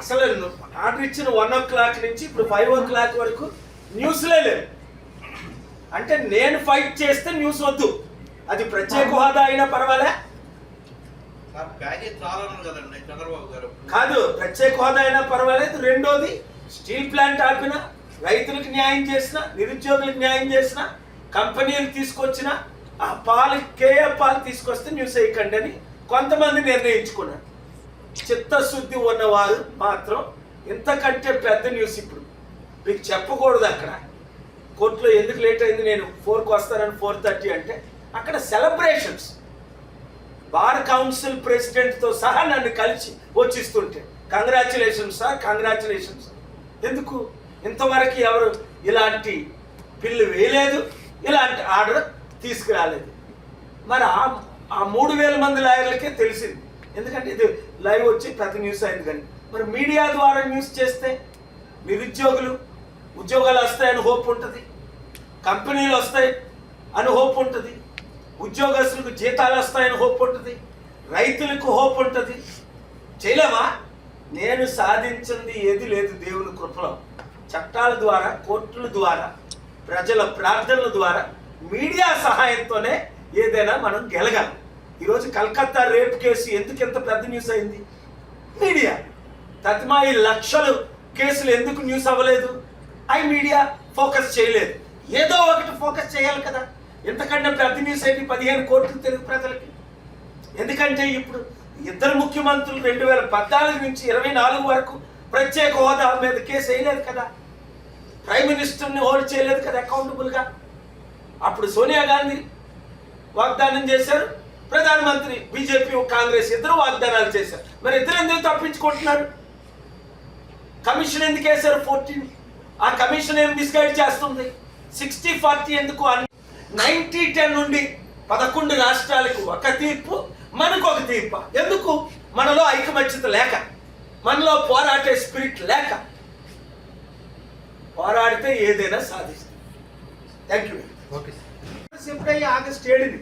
అసలు ఆర్డర్ ఇచ్చిన వన్ ఓ క్లాక్ నుంచి ఇప్పుడు ఫైవ్ ఓ క్లాక్ వరకు న్యూస్లే లేవు. అంటే నేను ఫైట్ చేస్తే న్యూస్ వద్దు. అది ప్రత్యేక హోదా అయినా పర్వాలే. కాదు ప్రత్యేక హోదా అయినా పర్వాలేదు. రెండోది స్టీల్ ప్లాంట్ ఆపిన రైతులకు న్యాయం చేసిన నిరుద్యోగులకు న్యాయం చేసిన కంపెనీలు తీసుకొచ్చిన ఆ పాలు కేఏ పాలు తీసుకొస్తే న్యూస్ వేయకండి అని కొంతమంది నిర్ణయించుకున్నారు. చిత్తశుద్ధి ఉన్నవారు మాత్రం ఇంతకంటే పెద్ద న్యూస్ ఇప్పుడు. మీకు చెప్పకూడదు అక్కడ. కోర్టులో ఎందుకు లేట్ అయింది? నేను ఫోర్కి వస్తానని ఫోర్ థర్టీ అంటే అక్కడ సెలబ్రేషన్స్ బార్ కౌన్సిల్ ప్రెసిడెంట్తో సహా నన్ను కలిసి వచ్చిస్తుంటే. కంగ్రాచులేషన్స్ సార్ కంగ్రాచులేషన్స్ ఎందుకు? ఇంతవరకు ఎవరు ఇలాంటి బిల్లు వేయలేదు. ఇలాంటి ఆర్డర్ తీసుకురాలేదు. మరి ఆ ఆ మూడు వేల మంది లాయర్లకే తెలిసింది. ఎందుకంటే ఇది లైవ్ వచ్చి ప్రతి న్యూస్ అయింది కానీ మరి మీడియా ద్వారా న్యూస్ చేస్తే నిరుద్యోగులు ఉద్యోగాలు వస్తాయని హోప్ ఉంటుంది. కంపెనీలు వస్తాయి అని హోప్ ఉంటుంది. ఉద్యోగస్తులకు జీతాలు వస్తాయని హోప్ ఉంటుంది. రైతులకు హోప్ ఉంటుంది. చేయలేమా? నేను సాధించింది ఏది లేదు దేవుని కృపలో. చట్టాల ద్వారా కోర్టుల ద్వారా ప్రజల ప్రార్థనల ద్వారా మీడియా సహాయంతోనే ఏదైనా మనం గెలగలం. ఈరోజు కలకత్తా రేప్ కేసు ఎందుకు ఎంత పెద్ద న్యూస్ అయింది? మీడియా తత్మా ఈ లక్షలు కేసులు ఎందుకు న్యూస్ అవ్వలేదు? అవి మీడియా ఫోకస్ చేయలేదు. ఏదో ఒకటి ఫోకస్ చేయాలి కదా. ఎంతకంటే పెద్ద న్యూస్ ఏంటి? పదిహేను కోట్లు తెలుగు ప్రజలకి. ఎందుకంటే ఇప్పుడు ఇద్దరు ముఖ్యమంత్రులు రెండు వేల పద్నాలుగు నుంచి ఇరవై నాలుగు వరకు ప్రత్యేక హోదా మీద కేసు వేయలేదు కదా. ప్రైమ్ మినిస్టర్ని హోల్డ్ చేయలేదు కదా అకౌంటబుల్గా అప్పుడు సోనియా గాంధీ వాగ్దానం చేశారు. ప్రధానమంత్రి బీజేపీ కాంగ్రెస్ ఇద్దరు వాగ్దానాలు చేశారు. మరి ఇద్దరు ఎందుకు తప్పించుకుంటున్నారు? కమిషన్ ఎందుకు వేశారు ఫోర్టీన్ ఆ కమిషన్ ఏం మిస్గైడ్ చేస్తుంది? సిక్స్టీ ఫార్టీ ఎందుకు అని నైన్టీ టెన్ నుండి పదకొండు రాష్ట్రాలకు ఒక తీర్పు మనకు ఒక తీర్పు? ఎందుకు? మనలో ఐకమత్యత లేక మనలో పోరాటే స్పిరిట్ లేక. పోరాడితే ఏదైనా సాధిస్తుంది. Thank you okay. సార్ ఎప్పుడయ్యి ఆగస్ట్ ఏడుని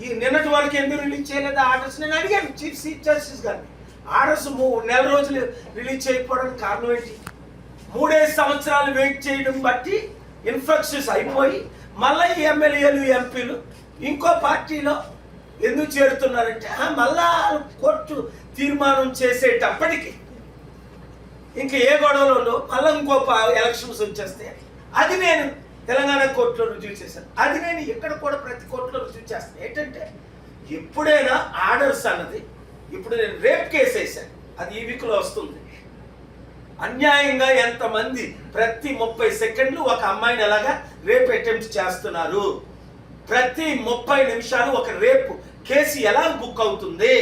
ఈ నిన్నటి వరకు ఎందుకు రిలీజ్ చేయలేదు? ఆర్డర్స్ నేను అడిగాను చీఫ్ చీఫ్ జస్టిస్ గారిని. ఆర్డర్స్ నెల రోజులు రిలీజ్ చేయకపోవడానికి కారణం ఏంటి? మూడే సంవత్సరాలు వెయిట్ చేయడం బట్టి ఇన్ఫెక్షన్స్ అయిపోయి మళ్ళీ ఎమ్మెల్యేలు ఎంపీలు ఇంకో పార్టీలో ఎందుకు చేరుతున్నారంటే మళ్ళా కోర్టు తీర్మానం చేసేటప్పటికి ఇంకా ఏ గొడవలు మళ్ళీ ఇంకో ఎలక్షన్స్ వచ్చేస్తే అది నేను తెలంగాణ కోర్టులో రుజువు చేశాను అది నేను ఇక్కడ కూడా ప్రతి కోర్టులో రుజువు చేస్తాను. ఏంటంటే ఎప్పుడైనా ఆర్డర్స్ అన్నది ఇప్పుడు నేను రేప్ కేసు వేసాను అది ఈ వీక్లో వస్తుంది. అన్యాయంగా ఎంతమంది ప్రతి ముప్పై సెకండ్లు ఒక అమ్మాయిని ఎలాగా రేప్ అటెంప్ట్ చేస్తున్నారు? ప్రతి ముప్పై నిమిషాలు ఒక రేప్ కేసు ఎలా బుక్ అవుతుంది?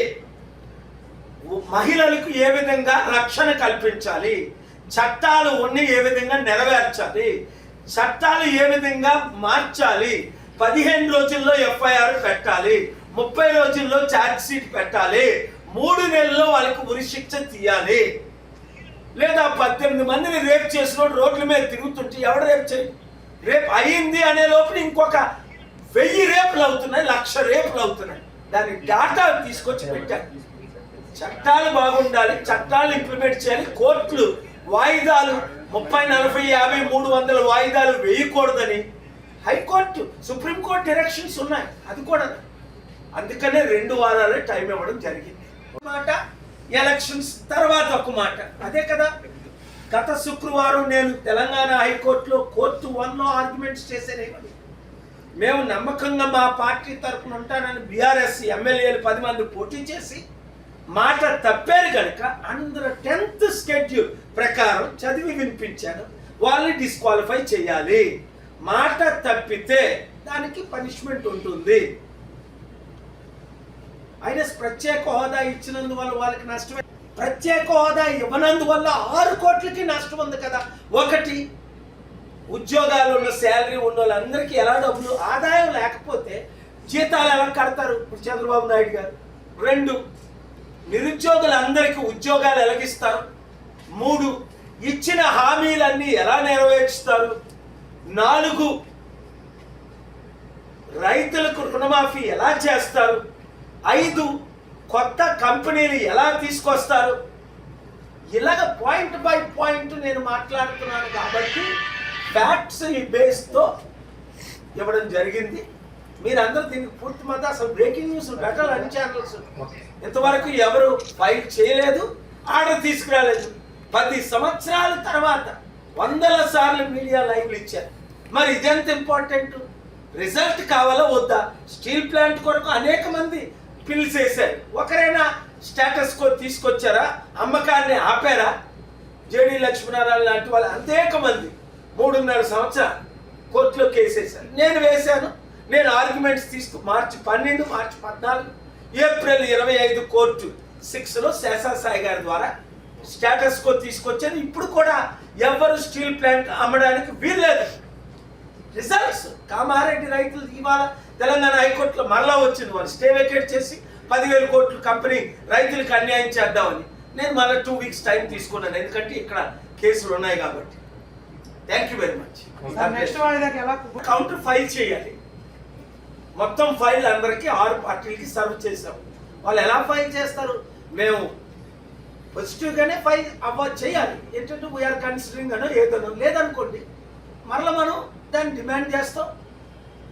మహిళలకు ఏ విధంగా రక్షణ కల్పించాలి? చట్టాలు ఉన్ని ఏ విధంగా నెరవేర్చాలి? చట్టాలు ఏ విధంగా మార్చాలి? పదిహేను రోజుల్లో ఎఫ్ఐఆర్ పెట్టాలి ముప్పై రోజుల్లో ఛార్జ్ షీట్ పెట్టాలి మూడు నెలల్లో వాళ్ళకి ఉరిశిక్ష తీయాలి. లేదా పద్దెనిమిది మందిని రేప్ చేసిన రోడ్ల మీద తిరుగుతుంటే ఎవడు రేప్ చేయి రేప్ అయ్యింది అనే లోపల ఇంకొక వెయ్యి రేపులు అవుతున్నాయి లక్ష రేపులు అవుతున్నాయి. దాని డాటా తీసుకొచ్చి పెట్టారు చట్టాలు బాగుండాలి చట్టాలు ఇంప్లిమెంట్ చేయాలి కోర్టులు వాయిదాలు ముప్పై నలభై యాభై మూడు వందల వాయిదాలు వేయకూడదని హైకోర్టు సుప్రీంకోర్టు డైరెక్షన్స్ ఉన్నాయి. అది కూడా అందుకనే రెండు వారాలే టైం ఇవ్వడం జరిగింది. మాట ఎలక్షన్స్ తర్వాత ఒక మాట. అదే కదా గత శుక్రవారం నేను తెలంగాణ హైకోర్టులో కోర్టు వన్లో ఆర్గ్యుమెంట్స్ చేశానేమని మేము నమ్మకంగా మా పార్టీ తరఫున ఉంటానని బీఆర్ఎస్ ఎమ్మెల్యేలు పది మంది పోటీ చేసి మాట తప్పారు కనుక అందరూ టెన్త్ స్కెడ్యూల్ ప్రకారం చదివి వినిపించాను వాళ్ళని డిస్క్వాలిఫై చేయాలి. మాట తప్పితే దానికి పనిష్మెంట్ ఉంటుంది. అయినా ప్రత్యేక హోదా ఇచ్చినందువల్ల వాళ్ళకి నష్టమే. ప్రత్యేక హోదా ఇవ్వనందువల్ల ఆరు కోట్లకి నష్టం ఉంది కదా. ఒకటి ఉద్యోగాలు ఉన్న శాలరీ ఉన్న వాళ్ళందరికీ ఎలా డబ్బులు ఆదాయం లేకపోతే జీతాలు ఎలా కడతారు? ఇప్పుడు చంద్రబాబు నాయుడు గారు. రెండు నిరుద్యోగులందరికీ ఉద్యోగాలు ఎలాగిస్తారు? మూడు ఇచ్చిన హామీలన్నీ ఎలా నెరవేర్చుతారు? నాలుగు రైతులకు రుణమాఫీ ఎలా చేస్తారు? ఐదు కొత్త కంపెనీలు ఎలా తీసుకొస్తారు? ఇలాగ పాయింట్ బై పాయింట్ నేను మాట్లాడుతున్నాను కాబట్టి ఫ్యాక్ట్స్ ఈ బేస్తో ఇవ్వడం జరిగింది. మీరందరూ దీనికి పూర్తి మధ్య అసలు బ్రేకింగ్ న్యూస్ పెట్టాలి అన్ని ఛానల్స్ ఇంతవరకు ఎవరు ఫైల్ చేయలేదు ఆర్డర్ తీసుకురాలేదు. పది సంవత్సరాల తర్వాత వందల సార్లు మీడియా లైవ్లు ఇచ్చారు. మరి ఇదెంత ఇంపార్టెంట్ రిజల్ట్ కావాలా వద్దా? స్టీల్ ప్లాంట్ కొరకు అనేక మంది పిల్స్ వేశారు ఒకరైనా స్టేటస్ కో తీసుకొచ్చారా? అమ్మకాన్ని ఆపారా? జేడి లక్ష్మీనారాయణ లాంటి వాళ్ళు అనేక మంది మూడున్నర సంవత్సరాలు కోర్టులో కేసు నేను వేశాను. నేను ఆర్గ్యుమెంట్స్ తీసుకు మార్చి పన్నెండు మార్చి పద్నాలుగు ఏప్రిల్ ఇరవై ఐదు కోర్టు సిక్స్లో శేషాసాయి గారి ద్వారా స్టేటస్ కో తీసుకొచ్చాను. ఇప్పుడు కూడా ఎవరు స్టీల్ ప్లాంట్ అమ్మడానికి వీల్లేదు. రిజల్ట్స్ కామారెడ్డి రైతులు ఇవాళ తెలంగాణ హైకోర్టులో మరలా వచ్చింది. వాళ్ళు స్టే వేకేట్ చేసి పదివేల కోట్లు కంపెనీ రైతులకు అన్యాయం చేద్దామని నేను మళ్ళీ టూ వీక్స్ టైం తీసుకున్నాను. ఎందుకంటే ఇక్కడ కేసులు ఉన్నాయి కాబట్టి. Thank you very much counter file చేయాలి. మొత్తం ఫైల్ అందరికీ ఆరు పార్టీలకి సర్వ్ చేసాం వాళ్ళు ఎలా ఫైల్ చేస్తారు? మేము పాజిటివ్గానే ఫైల్ అవ్వ చేయాలి. ఏంటంటే వీఆర్ కన్సిడరింగ్ అనో ఏదనో లేదనుకోండి మరలా మనం దాన్ని డిమాండ్ చేస్తాం.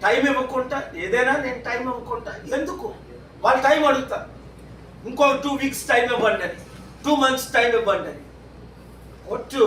టైం ఇవ్వకుండా ఏదైనా నేను టైం ఇవ్వకుండా ఎందుకు? వాళ్ళు టైం అడుగుతారు. ఇంకో టూ వీక్స్ టైం ఇవ్వండి అని టూ మంత్స్ టైం ఇవ్వండి అని. కోర్టు